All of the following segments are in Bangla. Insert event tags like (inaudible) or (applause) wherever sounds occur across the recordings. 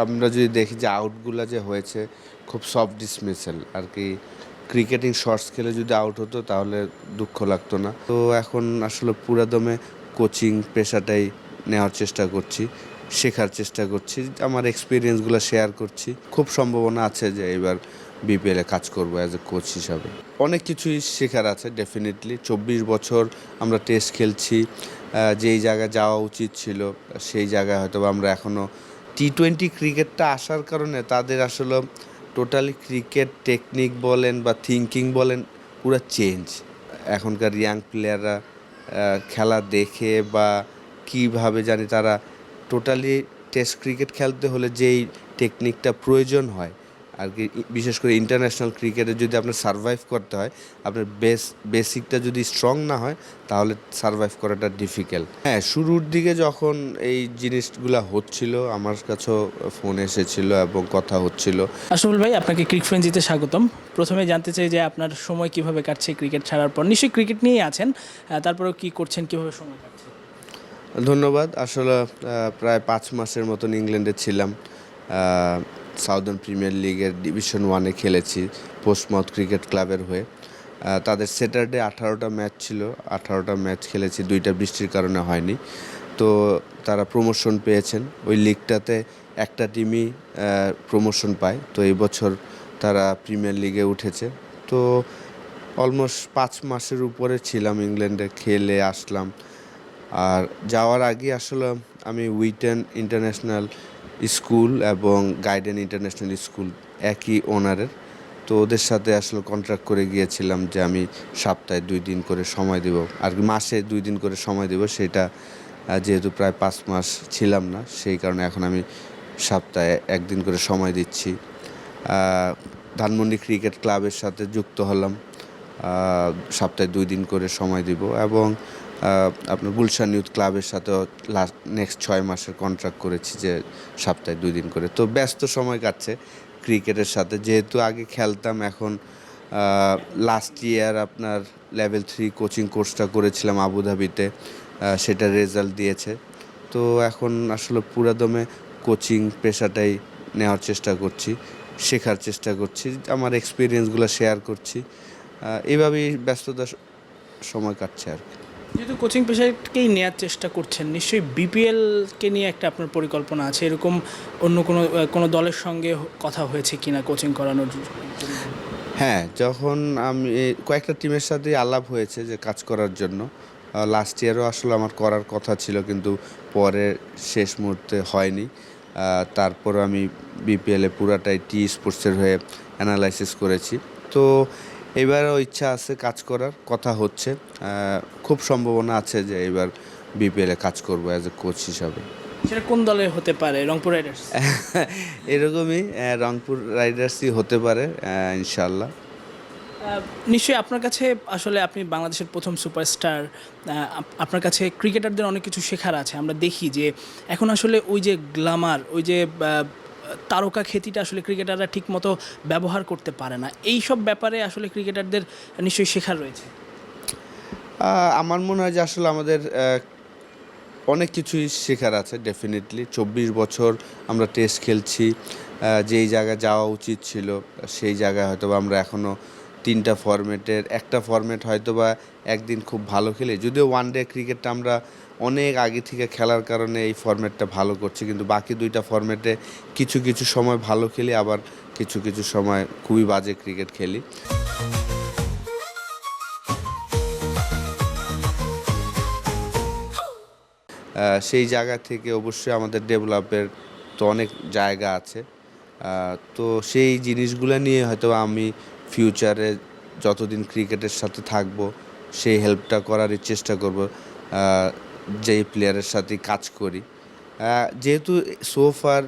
আমরা যদি দেখি যে আউটগুলো যে হয়েছে, খুব সফট ডিসমিসেল আর কি ক্রিকেটিং শর্টস খেলে যদি আউট হতো তাহলে দুঃখ লাগতো না। তো এখন আসলে পুরাদমে কোচিং পেশাটাই নেওয়ার চেষ্টা করছি, শেখার চেষ্টা করছি, আমার এক্সপিরিয়েন্সগুলো শেয়ার করছি। খুব সম্ভাবনা আছে যে এবার বিপিএলে কাজ করব অ্যাজ এ কোচ হিসাবে। অনেক কিছুই শেখার আছে ডেফিনেটলি চব্বিশ বছর আমরা টেস্ট খেলছি যেই জায়গায় যাওয়া উচিত ছিল, সেই জায়গায় হয়তো আমরা এখনও টি টোয়েন্টি ক্রিকেটটা আসার কারণে তাদের আসলে টোটালি ক্রিকেট টেকনিক বলেন বা থিঙ্কিং বলেন পুরো চেঞ্জ এখনকার ইয়াং প্লেয়াররা খেলা দেখে বা কীভাবে জানি তারা টোটালি টেস্ট ক্রিকেট খেলতে হলে যেই টেকনিকটা প্রয়োজন হয় আর কি বিশেষ করে ইন্টারন্যাশনাল ক্রিকেটে যদি আপনার সারভাইভ করতে হয় আপনার বেস বেসিকটা যদি স্ট্রং না হয় তাহলে সারভাইভ করাটা ডিফিকাল্ট হ্যাঁ শুরুর দিকে যখন এই জিনিসগুলো হচ্ছিল আমার কাছেও ফোন এসেছিল এবং কথা হচ্ছিল। আসল ভাই আপনাকে ক্রিক ফ্রেঞ্জিতে স্বাগতম। প্রথমে জানতে চাই যে আপনার সময় কীভাবে কাটছে ক্রিকেট ছাড়ার পর। নিশ্চয়ই ক্রিকেট নিয়েই আছেন তারপরেও কি করছেন কীভাবে সময় কাটছে? ধন্যবাদ আসলে প্রায় পাঁচ মাসের মতন ইংল্যান্ডে ছিলাম। সাউদার্ন প্রিমিয়ার লিগের ডিভিশন ওয়ানে খেলেছি পোস্টমাউথ ক্রিকেট ক্লাবের হয়ে। তাদের স্যাটারডে আঠারোটা ম্যাচ ছিল, আঠারোটা ম্যাচ খেলেছি, দুইটা বৃষ্টির কারণে হয়নি। তো তারা প্রমোশন পেয়েছেন। ওই লিগটাতে একটা টিমই প্রমোশন পায়। তো এই বছর তারা প্রিমিয়ার লিগে উঠেছে। তো অলমোস্ট পাঁচ মাসের উপরে ছিলাম ইংল্যান্ডে খেলে আসলাম। আর যাওয়ার আগে আসলে আমি উইটেন ইন্টারন্যাশনাল স্কুল এবং গাইডেন ইন্টারন্যাশনাল স্কুল একই ওনারের। তো ওদের সাথে আসলে কন্ট্রাক্ট করে গিয়েছিলাম যে আমি সপ্তাহে দুই দিন করে সময় দেব, আর মাসে দুই দিন করে সময় দেব, সেটা যেহেতু প্রায় পাঁচ মাস ছিলাম না, সেই কারণে এখন আমি সপ্তাহে একদিন করে সময় দিচ্ছি। ধানমন্ডি ক্রিকেট ক্লাবের সাথে যুক্ত হলাম। সপ্তাহে দুই দিন করে সময় দিব এবং আপনার গুলশান ইউথ ক্লাবের সাথেও লাস্ট নেক্সট ছয় মাসের কন্ট্রাক্ট করেছি যে সপ্তাহে দুই দিন করে। তো ব্যস্ত সময় কাটছে ক্রিকেটের সাথে। যেহেতু আগে খেলতাম এখন লাস্ট ইয়ার আপনার লেভেল থ্রি কোচিং কোর্সটা করেছিলাম আবুধাবিতে সেটা রেজাল্ট দিয়েছে। তো এখন আসলে পুরাদমে কোচিং পেশাটাই নেওয়ার চেষ্টা করছি শেখার চেষ্টা করছি আমার এক্সপিরিয়েন্সগুলো শেয়ার করছি। আহ, এইভাবেই ব্যস্ততা সময় কাটছে আর কি। যেহেতু কোচিং পেশাকেই নেওয়ার চেষ্টা করছেন, নিশ্চয়ই বিপিএলকে নিয়ে একটা আপনার পরিকল্পনা আছে? এরকম অন্য কোনো কোনো দলের সঙ্গে কথা হয়েছে কিনা কোচিং করানোর? হ্যাঁ যখন আমি কয়েকটা টিমের সাথে আলাপ হয়েছে যে কাজ করার জন্য। লাস্ট ইয়ারও আসলে আমার করার কথা ছিল কিন্তু পরে শেষ মুহূর্তে হয়নি। তারপর আমি বিপিএলে পুরাটাই টি স্পোর্টসের হয়ে অ্যানালাইসিস করেছি। তো এবারও ইচ্ছা আছে কাজ করার, কথা হচ্ছে। খুব সম্ভাবনা আছে যে এবার বিপিএলে কাজ করব অ্যাজ এ কোচ হিসাবে। সেটা কোন দলে হতে পারে? রংপুর রাইডার্স (laughs) এরকমই রংপুর রাইডার্সই হতে পারে ইনশাল্লাহ নিশ্চয়ই আপনার কাছে আসলে আপনি বাংলাদেশের প্রথম সুপারস্টার আপনার কাছে ক্রিকেটারদের অনেক কিছু শেখার আছে। আমরা দেখি যে এখন আসলে ওই যে গ্লামার ওই যে তারকা খ্যাতিটা আসলে ক্রিকেটাররা ঠিকমতো ব্যবহার করতে পারে না। এই সব ব্যাপারে আসলে ক্রিকেটারদের নিশ্চয়ই শেখার রয়েছে। আমার মনে হয় যে আসলে আমাদের অনেক কিছুই শেখার আছে ডেফিনেটলি চব্বিশ বছর আমরা টেস্ট খেলছি যেই জায়গায় যাওয়া উচিত ছিল, সেই জায়গায় হয়তো আমরা এখনও তিনটা ফরম্যাটের একটা ফরম্যাট হয়তো বা একদিন খুব ভালো খেলি। যদিও ওয়ান ডে ক্রিকেটটা আমরা অনেক আগে থেকে খেলার কারণে এই ফরম্যাটটা ভালো করছি, কিন্তু বাকি দুইটা ফরম্যাটে কিছু কিছু সময় ভালো খেলি, আবার কিছু কিছু সময় খুবই বাজে ক্রিকেট খেলি। সেই জায়গা থেকে অবশ্যই আমাদের ডেভেলপের তো অনেক জায়গা আছে। তো সেই জিনিসগুলো নিয়ে হয়তো আমি ফিউচারে যতদিন ক্রিকেটের সাথে থাকব, সেই হেল্পটা করারই চেষ্টা করব যেই প্লেয়ারের সাথে কাজ করি। যেহেতু সোফার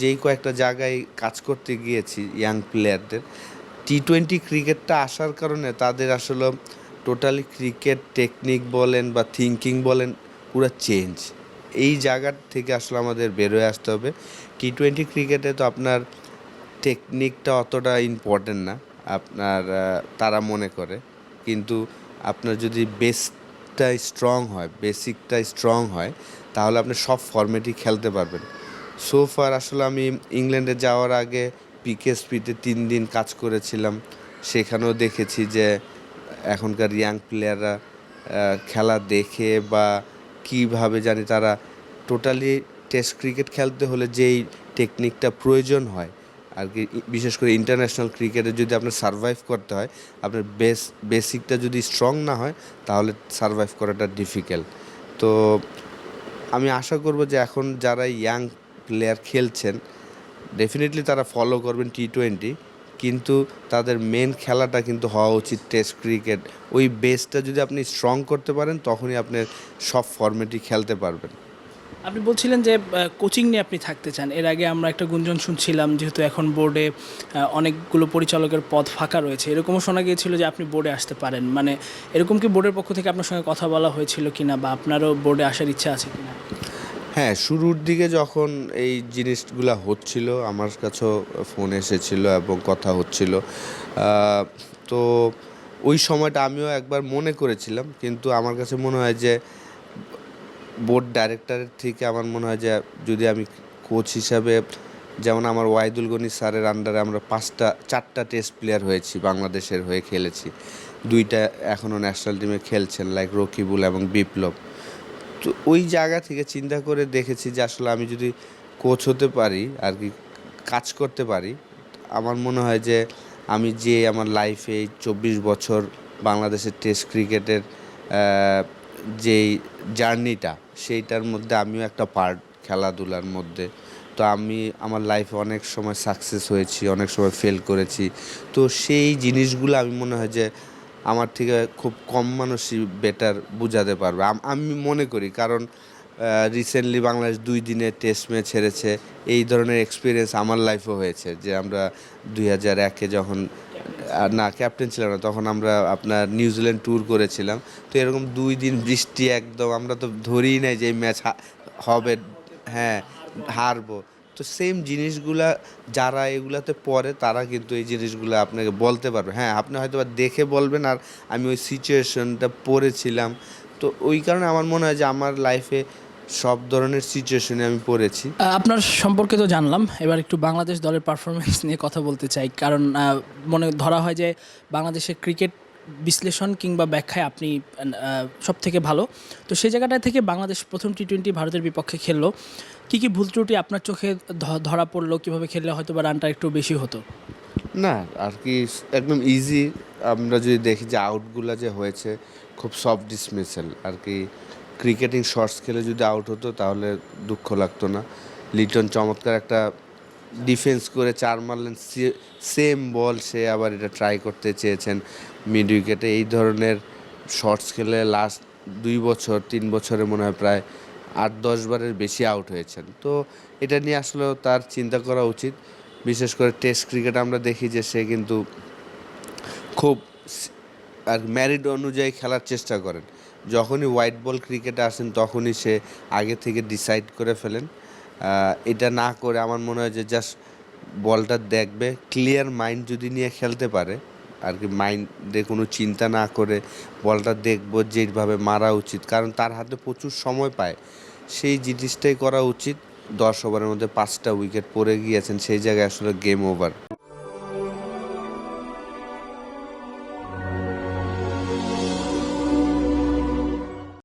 যেই কয়েকটা জায়গায় কাজ করতে গিয়েছি ইয়াং প্লেয়ারদের টি টোয়েন্টি ক্রিকেটটা আসার কারণে তাদের আসলে টোটালি ক্রিকেট টেকনিক বলেন বা থিঙ্কিং বলেন পুরো চেঞ্জ এই জায়গার থেকে আসলে আমাদের বেরোয় আসতে হবে। টি টোয়েন্টি ক্রিকেটে তো আপনার টেকনিকটা অতটা ইম্পর্টেন্ট না, আপনার তারা মনে করে। কিন্তু আপনার যদি বেসটা স্ট্রং হয় বেসিকটা স্ট্রং হয়, তাহলে আপনি সব ফর্মেটই খেলতে পারবেন। সোফার আসলে আমি ইংল্যান্ডে যাওয়ার আগে পিকেএসপিতে তিন দিন কাজ করেছিলাম। সেখানেও দেখেছি যে এখনকার ইয়াং প্লেয়াররা খেলা দেখে বা কীভাবে জানি তারা টোটালি টেস্ট ক্রিকেট খেলতে হলে যেই টেকনিকটা প্রয়োজন হয়, আর কি, বিশেষ করে ইন্টারন্যাশনাল ক্রিকেটে যদি আপনার সারভাইভ করতে হয়, আপনার বেস বেসিকটা যদি স্ট্রং না হয়, তাহলে সারভাইভ করাটা ডিফিকাল্ট তো আমি আশা করব যে এখন যারা ইয়াং প্লেয়ার খেলছেন ডেফিনেটলি তারা ফলো করবেন টি টোয়েন্টি কিন্তু তাদের মেন খেলাটা কিন্তু হওয়া উচিত টেস্ট ক্রিকেট ওই বেসটা যদি আপনি স্ট্রং করতে পারেন, তখনই আপনি সব ফর্মেটই খেলতে পারবেন। আপনি বলছিলেন যে কোচিং নিয়ে আপনি থাকতে চান। এর আগে আমরা একটা গুঞ্জন শুনছিলাম, যেহেতু এখন বোর্ডে অনেকগুলো পরিচালকের পদ ফাঁকা রয়েছে। এরকমও শোনা গিয়েছিল যে, আপনি বোর্ডে আসতে পারেন। মানে এরকম কি বোর্ডের পক্ষ থেকে আপনার সঙ্গে কথা বলা হয়েছিল কিনা বা আপনারও বোর্ডে আসার ইচ্ছা আছে কিনা? হ্যাঁ শুরুর দিকে যখন এই জিনিসগুলো হচ্ছিল, আমার কাছেও ফোন এসেছিল এবং কথা হচ্ছিল। তো ওই সময়টা আমিও একবার মনে করেছিলাম, কিন্তু আমার কাছে মনে হয় যে বোর্ড ডাইরেক্টরের থেকে আমার মনে হয় যে, যদি আমি কোচ হিসাবে, যেমন আমার ওয়াহিদুল গনি স্যারের আন্ডারে আমরা পাঁচটা, চারটা টেস্ট প্লেয়ার হয়েছি, বাংলাদেশের হয়ে খেলেছি। দুইটা এখনও ন্যাশনাল টিমে খেলছেন লাইক রকিবুল এবং বিপ্লব। তো ওই জায়গা থেকে চিন্তা করে দেখেছি যে আসলে আমি যদি কোচ হতে পারি আর কি, কাজ করতে পারি, আমার মনে হয় যে আমি যে আমার লাইফে চব্বিশ বছর বাংলাদেশের টেস্ট ক্রিকেটের যেই জার্নিটা সেইটার মধ্যে আমিও একটা পার্ট খেলাধুলার মধ্যে। তো আমি আমার লাইফে অনেক সময় সাকসেস হয়েছি, অনেক সময় ফেল করেছি। তো সেই জিনিসগুলো আমি মনে হয় যে আমার থেকে খুব কম মানুষই বেটার বোঝাতে পারবে। আমি মনে করি, কারণ রিসেন্টলি বাংলাদেশ দুই দিনে টেস্ট ম্যাচ হেরেছে। এই ধরনের এক্সপিরিয়েন্স আমার লাইফেও হয়েছে যে আমরা দুই হাজার একে যখন না ক্যাপ্টেন ছিলাম না, তখন আমরা আপনার নিউজিল্যান্ড ট্যুর করেছিলাম। তো এরকম দুই দিন বৃষ্টি একদম, আমরা তো ধরেই নাই যে এই ম্যাচ হবে হ্যাঁ হারবো। তো সেম জিনিসগুলা যারা এগুলাতে পড়ে, তারা কিন্তু এই জিনিসগুলো আপনাকে বলতে পারবে। হ্যাঁ আপনি হয়তো বা দেখে বলবেন আর আমি ওই সিচুয়েশনটা পড়েছিলাম। তো ওই কারণে আমার মনে হয় যে আমার লাইফে সব ধরনের সিচুয়েশনে আমি পড়েছি। আপনার সম্পর্কে তো জানলাম। এবার একটু বাংলাদেশ দলের পারফরমেন্স নিয়ে কথা বলতে চাই। কারণ মনে ধরা হয় যে বাংলাদেশের ক্রিকেট বিশ্লেষণ কিংবা ব্যাখ্যায় আপনি সব থেকে ভালো। তো সেই জায়গাটা থেকে বাংলাদেশ প্রথম টি টোয়েন্টি ভারতের বিপক্ষে খেললো। কী কী ভুল ত্রুটি আপনার চোখে ধরা পড়ল? কীভাবে খেললে হয়তো বা রানটা একটু বেশি হতো? না, আর কি একদম ইজি আমরা যদি দেখি যে আউটগুলো যে হয়েছে, খুব সফট ডিসমিসেল আর কি ক্রিকেটিং শর্টস খেলে যদি আউট হতো, তাহলে দুঃখ লাগতো না। লিটন চমৎকার একটা ডিফেন্স করে চার মারলেন সেম বল সে আবার এটা ট্রাই করতে চেয়েছেন মিড উইকেটে এই ধরনের শর্টস খেলে লাস্ট দুই বছর, তিন বছরে মনে হয় প্রায় আট, দশ বারের বেশি আউট হয়েছেন। তো এটা নিয়ে আসলেও তার চিন্তা করা উচিত। বিশেষ করে টেস্ট ক্রিকেট আমরা দেখি যে সে কিন্তু খুব আর ম্যারিড অনুযায়ী খেলার চেষ্টা করেন। যখনই হোয়াইট বল ক্রিকেটে আসেন, তখনই সে আগে থেকে ডিসাইড করে ফেলেন। এটা না করে আমার মনে হয় যে জাস্ট বলটা দেখবে ক্লিয়ার মাইন্ড যদি নিয়ে খেলতে পারে, আর কি মাইন্ডে কোনো চিন্তা না করে বলটা দেখব যেভাবে মারা উচিত। কারণ তার হাতে প্রচুর সময় পায়। সেই জিনিসটাই করা উচিত। দশ ওভারের মধ্যে পাঁচটা উইকেট পড়ে গিয়েছেন, সেই জায়গায় আসলে গেম ওভার